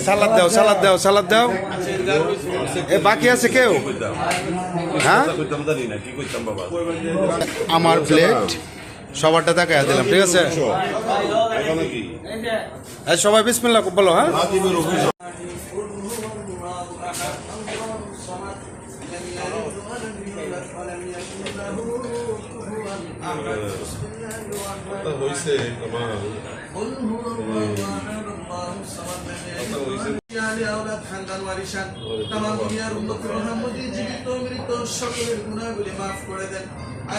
সালাদ দাও সালাদ দাও সালাদ দাও বাকি আছে কেউ? হ্যাঁ? আমার প্লেট সবারটা তাকায় দিলাম ঠিক আছে? এ, সবাই বিসমিল্লাহ বলো হ্যাঁ? আল ওয়ারিসান তামাম দুনিয়ার উন্নত জীবিত মৃত সকলের করে দেন।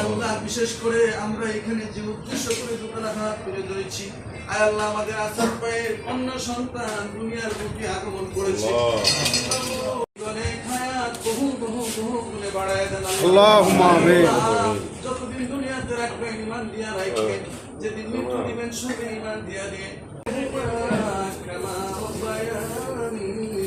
আল্লাহ বিশেষ করে আমরা এখানে যে উদ্দেশ্য করে হাত তুলে ধরেছি আয় আল্লাহ আমাদের আসার পায়ে অন্য সন্তান দুনিয়ার প্রতি আগমন করেছে। বহু ইমান দিয়া রাখবে যেদিন মৃত্যু দিবেন সঙ্গে ইমান দিয়া দিয়ে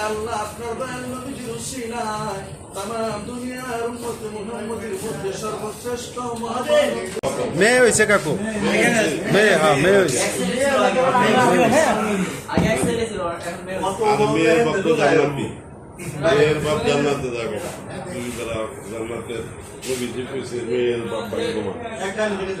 আল্লাহ আপনার দয়াল নবীজির উসিলায় তামাম দুনিয়ার উম্মত মুহাম্মদের মধ্যে সর্বশ্রেষ্ঠ মহাজন মেয়ে হয়েছে কাকু? মেয়ে হ্যাঁ মেয়ে হয়েছে মেয়ের বাপ জান্নাতি। মেয়ের বাপ জান্নাতে যাবে। তুই তারা জান্নাতের নবীজি কইছে মেয়ের বাপ ভাগ্যবান ওরা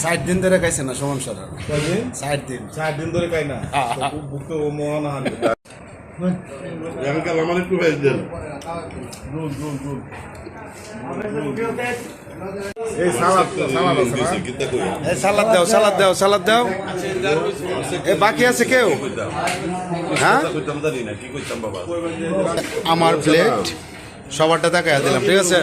ষাট দিন ধরে খাইছে না সমান সরার ষাট দিন। চার দিন ধরে খাই না? মহান আঙ্কাল আমার একটু ভেজ দেন। দুধ দুধ দুধ এই সালাদ সালাদ আছে না এ সালাদ দাও সালাদ দাও সালাদ দাও। এ বাকি আছে কেউ? হ্যাঁ? আমার প্লেট সবারটা তাকায় দিলাম ঠিক আছে?